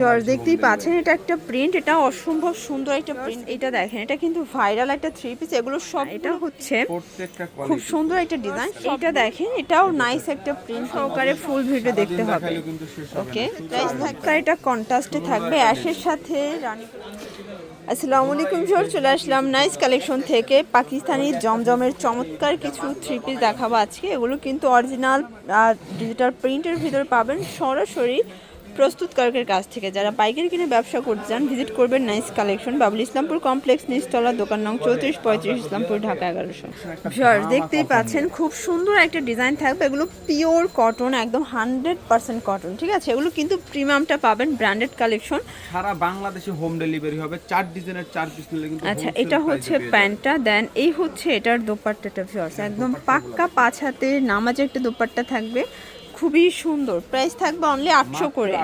Viewers দেখতেই পাচ্ছেন এটা একটা প্রিন্ট এটা অসম্ভব সুন্দর একটা প্রিন্ট এটা দেখেন এটা কিন্তু ভাইরাল একটা থ্রি পিস এগুলো সব এটা হচ্ছে খুব সুন্দর একটা ডিজাইন এটা দেখেন এটাও নাইস একটা প্রিন্ট সহকারে ফুল ভিডিও দেখতে হবে। ওকে প্রাইস থাকবে এটা কন্ট্রাস্টে থাকবে অ্যাশের সাথে রানী আসসালামু আলাইকুম স্যার চলে আসলাম নাইস কালেকশন থেকে। পাকিস্তানি জমজমের চমৎকার কিছু থ্রি পিস দেখাবো আজকে। এগুলো কিন্তু অরিজিনাল ডিজিটাল প্রিন্টের ভিতর পাবেন। সরাসরি প্রস্তুতকারকের কাছ থেকে। যারা পাইকারি কিনে ব্যবসা করতে চান ভিজিট করবেন nice collection Babul Islampur complex নিচতলা দোকান নং চৌত্রিশ পঁয়ত্রিশ ইসলামপুর ঢাকা এগারোশো। স্যার দেখতেই পাচ্ছেন খুব সুন্দর একটা ডিজাইন থাকবে। এগুলো পিওর কটন একদম হান্ড্রেড পার্সেন্ট কটন ঠিক আছে? এগুলো কিন্তু প্রিমিয়ামটা পাবেন ব্র্যান্ডেড কালেকশন। সারা বাংলাদেশে হোম ডেলিভারি হবে চার ডিজাইনের চার পিস নিলে কিন্তু আচ্ছা এটা হচ্ছে প্যান্টটা দেন এই হচ্ছে এটার দোপাট্টাটা ভিউয়ার্স। একদম পাক্কা পাঁচ হাতে নামাজে একটা দোপাট্টা থাকবে। খুবই সুন্দর। প্রাইস থাকবে অনলি আটশো করে।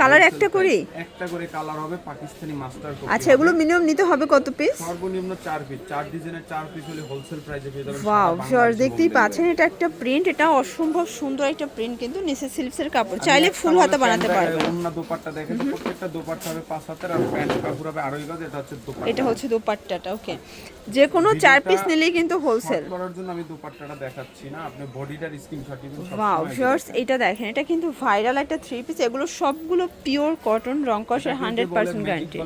কালার একটা। করি? একটা করে কালার হবে পাকিস্তানি মাস্টার আচ্ছা এগুলো মিনিমাম নিতে হবে কত পিস সর্বনিম্ন চার পিস চার ডিজাইনের চার পিস হলে হোলসেল প্রাইসে পেয়ে যাবেন ওয়াও সারা দেখতেই পাচ্ছেন এটা একটা প্রিন্ট এটা অসম্ভব সুন্দর একটা প্রিন্ট কিন্তু নিচে সিল্পসের কাপড়। চাইলে ফুল হাতা বানাতে পারবেন। অন্য দোপাট্টা দেখেন প্রত্যেকটা দোপাট্টা হবে পাঁচ হাতের আর প্যান্ট কাপড় হবে আড়াই গজ এটা হচ্ছে দোপাট্টা। এটা হচ্ছে দোপাট্টাটা ওকে যে কোনো চার পিস নিলেই কিন্তু হোলসেল করার জন্য আমি দোপাট্টাটা দেখাচ্ছি না। আপনি বডিটার স্ক্রিনশট দিবেন ওয়াও ভিউয়ার্স এটা দেখেন এটা কিন্তু ভাইরাল একটা থ্রি পিস এগুলো সবগুলো পিওর কটন রং কষের হান্ড্রেড পার্সেন্ট গ্যারান্টি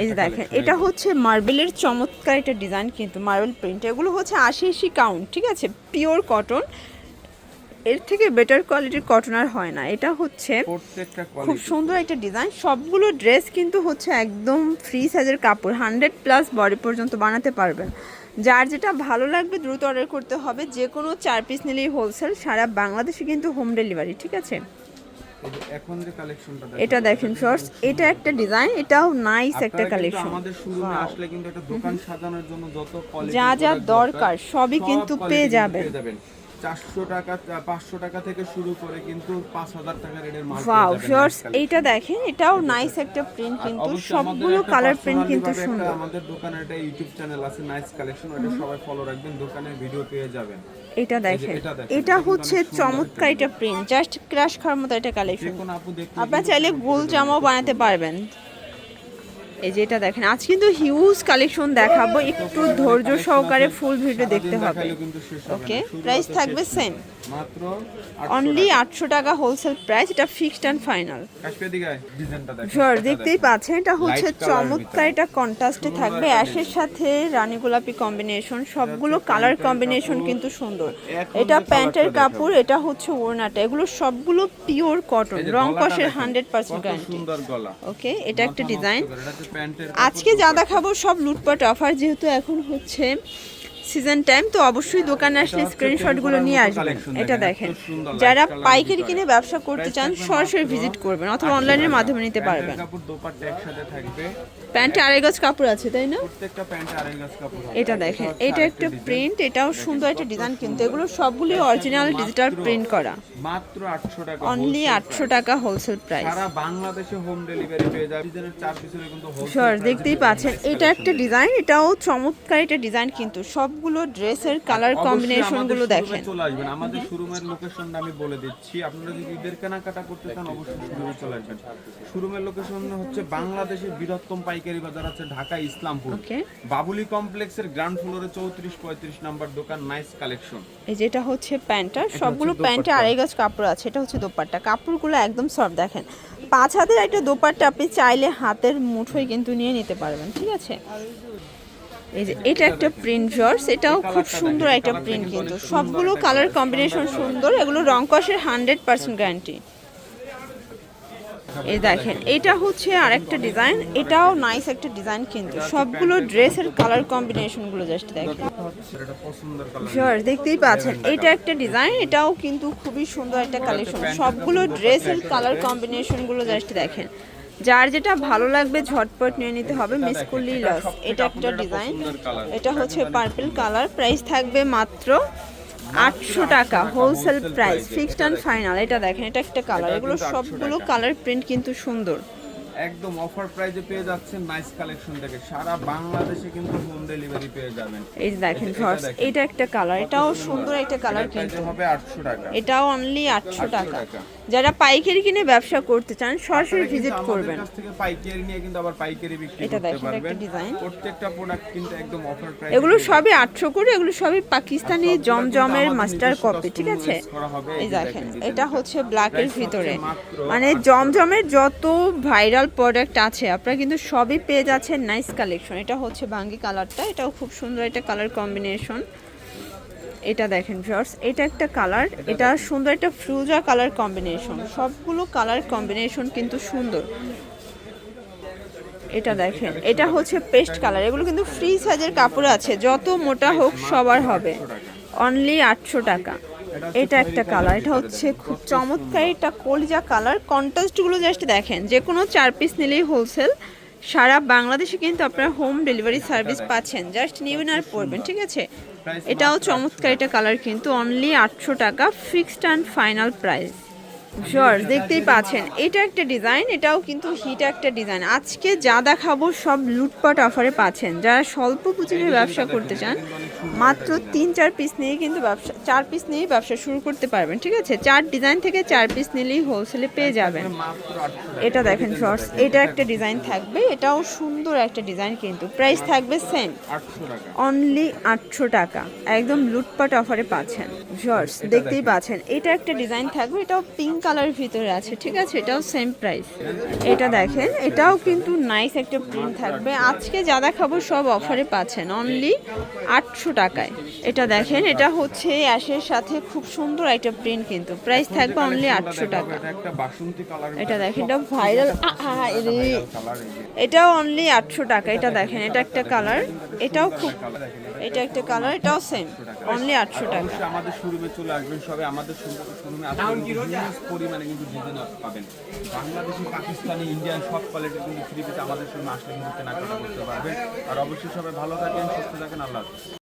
এই যে দেখেন এটা হচ্ছে মার্বেলের চমৎকার একটা ডিজাইন কিন্তু মার্বেল প্রিন্ট এগুলো হচ্ছে আশি আশি কাউন্ট ঠিক আছে? পিওর কটন এর থেকে বেটার কোয়ালিটির কটন আর হয় না। এটা হচ্ছে খুব সুন্দর একটা ডিজাইন সবগুলো ড্রেস কিন্তু হচ্ছে একদম ফ্রি সাইজের কাপড় হান্ড্রেড প্লাস বডি পর্যন্ত বানাতে পারবেন। যার যেটা ভালো লাগবে দ্রুত অর্ডার করতে হবে যে কোনো চার পিস নিলেই হোলসেল সারা বাংলাদেশে কিন্তু হোম ডেলিভারি ঠিক আছে? এখন যে কালেকশনটা এটা দেখেন শর্টস এটা একটা ডিজাইন এটাও নাইস একটা কালেকশন আমাদের শোরুমে আসলে কিন্তু একটা দোকান সাজানোর জন্য যত কোয়ালিটি যা যা দরকার সবই কিন্তু পেয়ে যাবেন। চারশো টাকা পাঁচশো টাকা থেকে শুরু করে কিন্তু পাঁচ হাজার টাকা রেটের ওয়াও। এইটা দেখেন এটাও নাইস একটা প্রিন্ট কিন্তু সবগুলো কালার প্রিন্ট কিন্তু সুন্দর। আমাদের দোকানে একটা ইউটিউব চ্যানেল আছে নাইস কালেকশন ওটা সবাই ফলো রাখবেন দোকানের ভিডিও পেয়ে যাবেন। এটা দেখেন এটা এটা এটা হচ্ছে চমৎকার এটা প্রিন্ট জাস্ট ক্রাশ খাওয়ার মতো একটা যে কালেকশন আপনারা চাইলে গোল জামাও বানাতে পারবেন। এই যে এটা দেখেন আজ কিন্তু হিউজ কালেকশন দেখাবো একটু ধৈর্য সহকারে ফুল ভিডিও দেখতে হবে। ওকে প্রাইস থাকবে সেম মাত্র অনলি আটশো টাকা হোলসেল প্রাইস এটা ফিক্সড অ্যান্ড ফাইনাল জর দেখতেই পাচ্ছেন এটা হচ্ছে চমৎকার এটা কন্ট্রাস্টে থাকবে। অ্যাশের সাথে রানী গোলাপি কম্বিনেশন সবগুলো কালার কম্বিনেশন কিন্তু সুন্দর। এটা প্যান্টের কাপড় এটা হচ্ছে ওড়নাটা এগুলো সবগুলো পিওর কটন রং কষের হান্ড্রেড পার্সেন্ট গ্যারান্টি সুন্দর গলা। ওকে এটা একটা ডিজাইন আজকে যা দেখাবো সব লুটপাট অফার যেহেতু এখন হচ্ছে সিজন টাইম তো অবশ্যই দোকানে আসলে স্ক্রিনশটগুলো নিয়ে আসবেন এটা দেখেন, যারা পাইকারি কিনে ব্যবসা করতে চান সরাসরি ভিজিট করবেন অথবা অনলাইনের মাধ্যমে নিতে পারবেন। প্যান্টে আড়াই গজ কাপড় আছে তাই না। এটা দেখেন এটা একটা প্রিন্ট এটাও সুন্দর একটা ডিজাইন কিন্তু এগুলো সবগুলি অরিজিনাল ডিজিটাল প্রিন্ট করা। মাত্র 800 টাকা অনলি wholesale আটশো price। টাকা হোলসেল প্রাইস সারা বাংলাদেশে হোম ডেলিভারি পেয়ে যাবে। ডিজাইনের চার পিসের কিন্তু শর দেখতেই পাচ্ছেন এটা একটা ডিজাইন এটাও চমৎকার একটা ডিজাইন কিন্তু সবগুলো ড্রেসের কালার কম্বিনেশনগুলো দেখেন। চলে আসবেন। আমাদের শোরুমের লোকেশনটা আমি বলে দিচ্ছি। আপনারা যদি ঈদের কেনাকাটা করতে চান অবশ্যই শোরুমে চলে আসবেন। শোরুমের লোকেশন হচ্ছে বাংলাদেশের বৃহত্তম পাইকারি বাজার আছে ঢাকা ইসলামপুর। বাবুলি কমপ্লেক্সের গ্রাউন্ড ফ্লোরে চৌত্রিশ পঁয়ত্রিশ নাম্বার দোকান নাইস কালেকশন এই যেটা হচ্ছে প্যান্টটা সবগুলো প্যান্টে। আড়াই গজ কাপড় আছে এটা হচ্ছে দোপাট্টা। কাপড়গুলো একদম সফট দেখেন। পাঁচ হাতের একটা দোপাট্টা আপনি চাইলে হাতের মুঠোয় কিন্তু নিয়ে নিতে পারবেন ঠিক আছে? এই যে, এটা একটা প্রিন্ট জর্স এটাও খুব সুন্দর একটা প্রিন্ট কিন্তু। সবগুলো কালার কম্বিনেশন সুন্দর, এগুলো রং কষের হান্ড্রেড পার্সেন্ট গ্যারান্টি এই দেখেন, এটা হচ্ছে আরেকটা ডিজাইন এটাও নাইস একটা ডিজাইন কিন্তু। সবগুলো ড্রেসের কালার কম্বিনেশনগুলো জাস্ট দেখেন। শিওর দেখতেই পাচ্ছেন, এটা একটা ডিজাইন এটাও কিন্তু খুবই সুন্দর একটা কালেকশন সবগুলো ড্রেসের কালার কম্বিনেশনগুলো জাস্ট দেখেন। যার যেটা ভালো লাগবে ঝটপট নিয়ে নিতে হবে মিস করলেই লস এটা একটা ডিজাইন এটা হচ্ছে পার্পল কালার প্রাইস থাকবে মাত্র আটশো টাকা wholesale price fixed and final এটা দেখেন। এটা একটা কালার এগুলো সবগুলো কালার প্রিন্ট কিন্তু সুন্দর। একদম অফার প্রাইজে পেয়ে যাচ্ছেন নাইস কালেকশন থেকে সারা বাংলাদেশে কিন্তু হোম ডেলিভারি পেয়ে যাবেন। এই দেখেন ফার্স্ট এটা একটা কালার এটাও সুন্দর। একটা কালার কিন্তু। হবে 800 টাকা। এটাও অনলি আটশো 800 টাকা। যারা পাইকারি কিনে ব্যবসা করতে চান সরাসরি ভিজিট করবেন। কাছ থেকে পাইকারি নিয়ে কিন্তু আবার পাইকারি বিক্রি করতে দেখেন, এটা পারবেন। একটা design। প্রত্যেকটা প্রোডাক্ট কিন্তু একদম অফার প্রাইস এগুলো সবই আটশো করে এগুলো সবই পাকিস্তানি জমজমের মাস্টার কপি ঠিক আছে। এই দেখেন দেখেন এটা হচ্ছে ব্ল্যাকের Price ভিতরে। মানে জমজমের যত ভাইরাল প্রোডাক্ট আছে, আপনারা কিন্তু সবই পেয়ে যাচ্ছেন নাইস কালেকশন এটা হচ্ছে বাঙ্গি কালারটা, এটাও খুব সুন্দর একটা কালার কম্বিনেশন এটা দেখেন ভিউয়ার্স এটা একটা কালার এটা সুন্দর একটা ফ্রুজা কালার কম্বিনেশন সবগুলো কালার কম্বিনেশন কিন্তু সুন্দর। এটা দেখেন, এটা হচ্ছে পেস্ট কালার এগুলো কিন্তু ফ্রি সাইজের কাপড় আছে, যত মোটা হোক সবার হবে। অনলি আটশো টাকা। এটা একটা কালার এটা হচ্ছে খুব চমৎকার এটা কলিজা কালার কন্ট্রাস্টগুলো জাস্ট দেখেন যে কোনো চার পিস নিলেই হোলসেল সারা বাংলাদেশে কিন্তু আপনারা হোম ডেলিভারি সার্ভিস পাচ্ছেন জাস্ট নিবেন আর পড়বেন ঠিক আছে? এটাও চমৎকার এটা কালার কিন্তু অনলি আটশো টাকা fixed and final price sure দেখতেই পাচ্ছেন। এটা একটা ডিজাইন এটাও কিন্তু হিট একটা ডিজাইন আজকে যা দেখাবো সব লুটপাট অফারে পাচ্ছেন। যারা স্বল্প পুঁজিতে ব্যবসা করতে চান, মাত্র তিন, চার পিস নিয়ে কিন্তু ব্যবসা চার পিস নিয়েই ব্যবসা শুরু করতে পারবেন, ঠিক আছে? চার ডিজাইন থেকে চার পিস নিলেই হোলসেলে পেয়ে যাবেন। মাত্র 800 টাকা। এটা দেখেন শর্টস এটা একটা ডিজাইন থাকবে, এটাও সুন্দর একটা ডিজাইন কিন্তু। প্রাইস থাকবে সেম অনলি আটশো টাকা। একদম লুটপাট অফারে পাচ্ছেন। শর্টস দেখতেই পাচ্ছেন। এটা একটা ডিজাইন থাকবে, এটাও পিঙ্ক কালারের ভিতরে আছে ঠিক আছে? এটাও সেম প্রাইস এটা দেখেন এটাও কিন্তু নাইস একটা প্রিন্ট থাকবে। আজকে যা দেখাবো সব অফারে পাচ্ছেন। অনলি আটশো টাকায়। এটা দেখেন এটা হচ্ছে অ্যাশের সাথে খুব সুন্দর একটা প্রিন্ট কিন্তু। প্রাইস থাকবে অনলি আটশো টাকা। এটা দেখেন এটা ভাইরাল এটাও অনলি আটশো টাকা। এটা দেখেন এটা একটা কালার এটাও খুব এটা একটা কালার এটাও সেম অনলি আটশো টাকা। আমাদের শোরুমে চলে আসবেন সবাই। আমাদের শোরুমে পরিমাণে কিন্তু ডিজাইন পাবেন। বাংলাদেশি, পাকিস্তানি ইন্ডিয়ান সব কোয়ালিটি কিন্তু ফ্রি পেতে আমাদের শোরুমে আসলে কিন্তু কেনাকাটা করতে পারবেন। আর অবশ্যই সবাই ভালো থাকেন, সুস্থ থাকেন, আল্লাহ।